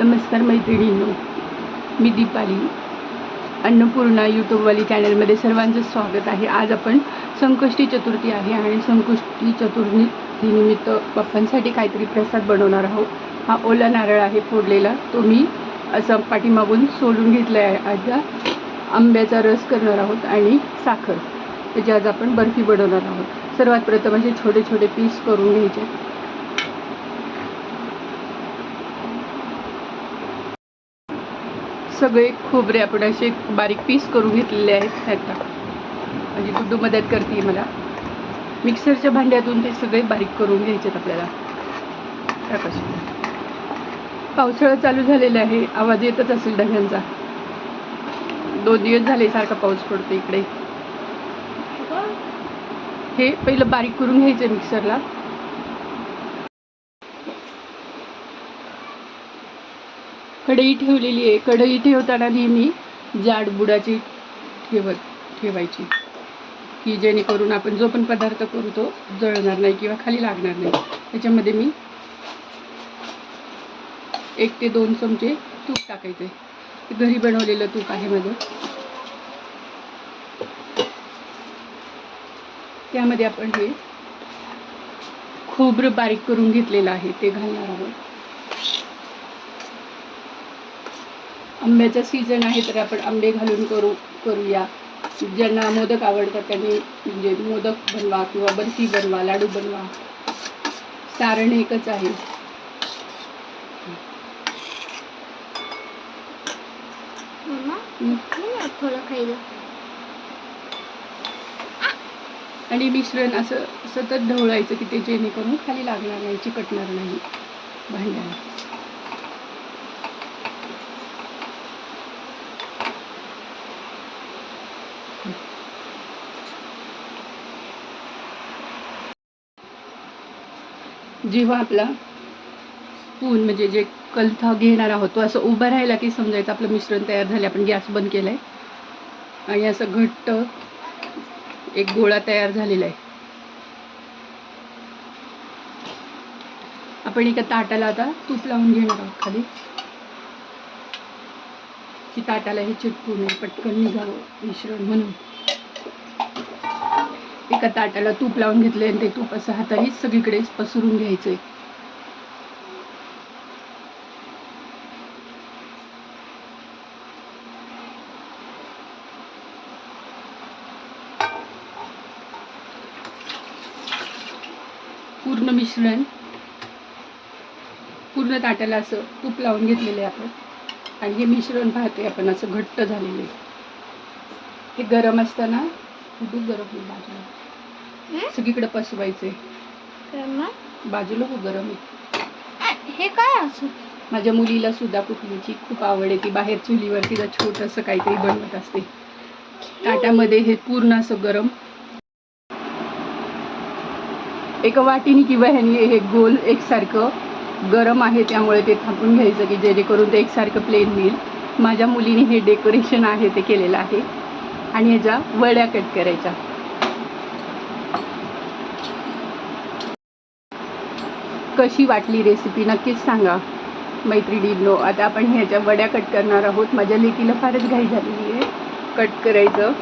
नमस्कार मैत्रिणींनो मी दीपाली. अन्नपूर्णा यूट्यूबवाली चॅनलमध्ये सर्वांचं स्वागत आहे. आज आपण संकष्टी चतुर्थी आहे आणि संकष्टी चतुर्थीनिमित्त बाप्पांसाठी काहीतरी प्रसाद बनवणार आहोत. हा ओला नारळ आहे फोडलेला. तो मी असं पाठीमागून सोलून घेतला आहे आता आंब्याचा रस करणार आहोत आणि साखर. त्याची आज आपण बर्फी बनवणार आहोत. सर्वात प्रथम असे छोटे छोटे पीस करून घ्यायचे. सगळे खोबरे आपण असे बारीक पीस करून घेतलेले आहेत आता म्हणजे गुड्डू मदत करते मला. मिक्सरच्या भांड्यातून ते सगळे बारीक करून घ्यायचे आहेत आपल्याला. त्यापासून पावसाळा चालू झालेला आहे. आवाज येतच असेल ढगांचा. दोन दिवस झाले सारखा पाऊस पडतो इकडे. हे पहिलं बारीक करून घ्यायचं मिक्सरला. कढई ठेवलेली आहे. कढई ठेवताना नेहमी जाड बुडाची ठेवत ठेवायची. की जेणेकरून आपण जो पण पदार्थ करू तो जळणार नाही किंवा खाली लागणार नाही. त्याच्यामध्ये मी एक ते दोन चमचे तूप टाकायचे घरी बनवलेलं तूप आहे माझं. त्यामध्ये आपण हे खोबरं बारीक करून घेतलेलं आहे. ते घालणार आहोत. आंब्याचा सीझन आहे तर आपण आंबे घालून करू करूया. ज्यांना मोदक आवडतात त्यांनी म्हणजे मोदक बनवा किंवा बर्फी बनवा लाडू बनवा. सारण एकच आहे. आणि मिश्रण असं सतत ढवळायचं की ते जेणेकरून खाली लागणार नाही चिकटणार नाही भांड्याला जेव्हा आपला स्पून म्हणजे जे कलथा घेणार आहोत तो असं उभं राहिला की समजायचं आपलं मिश्रण तयार झाले आपण गॅस बंद केलाय. आणि असं घट्ट एक गोळा तयार झालेला आहे. आपण एका ताटाला आता तूप लावून घेणार आहोत खाली. की ताटाला हे चिटकू नये पटकन निघावं मिश्रण म्हणून. एका ताटाला तूप लावून घेतले आणि ते तूप असं हाताने सगळीकडे पसरून घ्यायचंय. पूर्ण मिश्रण पूर्ण ताटाला असं तूप लावून घेतलेलं आहे आपण. आणि हे मिश्रण पाहतोय आपण असं घट्ट झालेलं आहे. हे गरम असताना गरम होईल बाजूला सगळीकडे पसवायचे. बाजूला खूप गरम आहे हे काय असं? माझ्या मुलीला सुद्धा कुकलीची खूप आवड आहे. ती बाहेर चुलीवर तिला छोटंसं काहीतरी बनवत असते. ताटामध्ये हे पूर्ण असं गरम. एका वाटीने किंवा ह्यानी हे गोल एकसारखं गरम आहे त्यामुळे ते थापून घ्यायचं की जेणेकरून ते एकसारखं प्लेन मिळेल माझ्या मुलीने हे डेकोरेशन आहे ते केलेलं आहे. आणि ह्याच्या वड्या कट करायच्या. कशी वाटली रेसिपी नक्कीच सांगा. मैत्रिणींनो आता आपण ह्याच्या वड्या कट करणार आहोत. माझ्या लेकीला फारच घाई झालेली आहे. कट करायचं.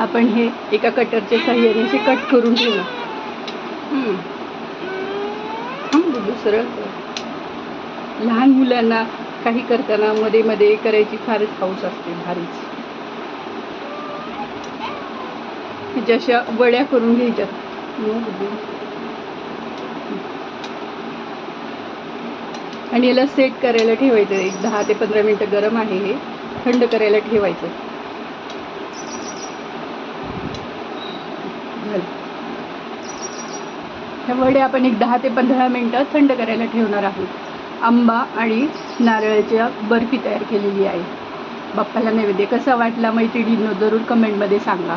आपण हे एका कटरच्या साह्याने असे कट करून ठेवलं दुसरं. लहान मुलांना काही करताना मध्ये मध्ये करायची फारच हाऊस असते भारीच. ह्याच्या अशा वड्या करून घ्यायच्यात आणि याला सेट करायला ठेवायचं. एक दहा ते पंधरा मिनटं गरम आहे हे. थंड करायला ठेवायचं. ह्या वड्या आपण एक दहा ते पंधरा मिनटं थंड करायला ठेवणार आहोत. आंबा आणि नारळाच्या बर्फी तयार केलेली आहे. बाप्पाला नैवेद्य कसा वाटला मैत्रिणींनो जरूर कमेंटमध्ये सांगा.